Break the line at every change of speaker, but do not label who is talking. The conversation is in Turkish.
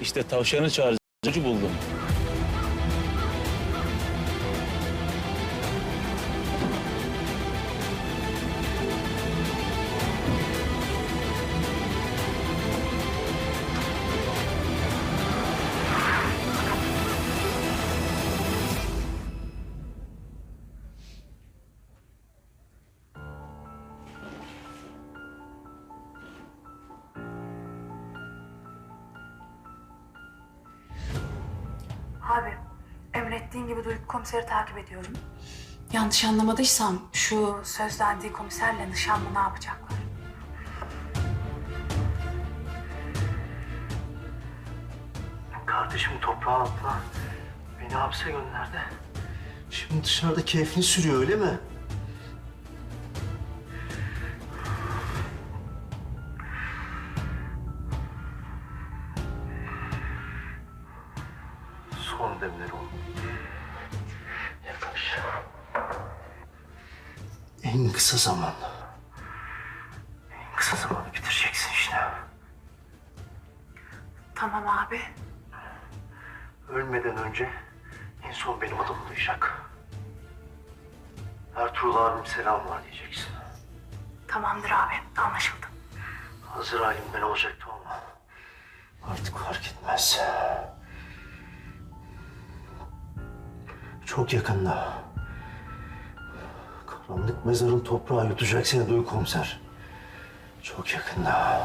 İşte tavşanı çağırıcı buldum.
Abi, emrettiğin gibi Duygu komiseri takip ediyorum. Yanlış anlamadıysam şu sözlendiği komiserle nişanlı ne yapacaklar?
Kardeşim toprağın altına beni hapse gönderdi. Şimdi dışarıda keyfini sürüyor öyle mi? Son demleri oldu. Yaklaş. En kısa zamanda. En kısa zamanda bitireceksin işte.
Tamam abi.
Ölmeden önce en son benim adımı duyacak. Ertuğrul abim selam var diyeceksin.
Tamamdır abi, anlaşıldı.
Hazır halimden olacaktı ama artık fark etmez. Çok yakında. Karanlık mezarın toprağı yutacak seni Duygu komiser. Çok yakında.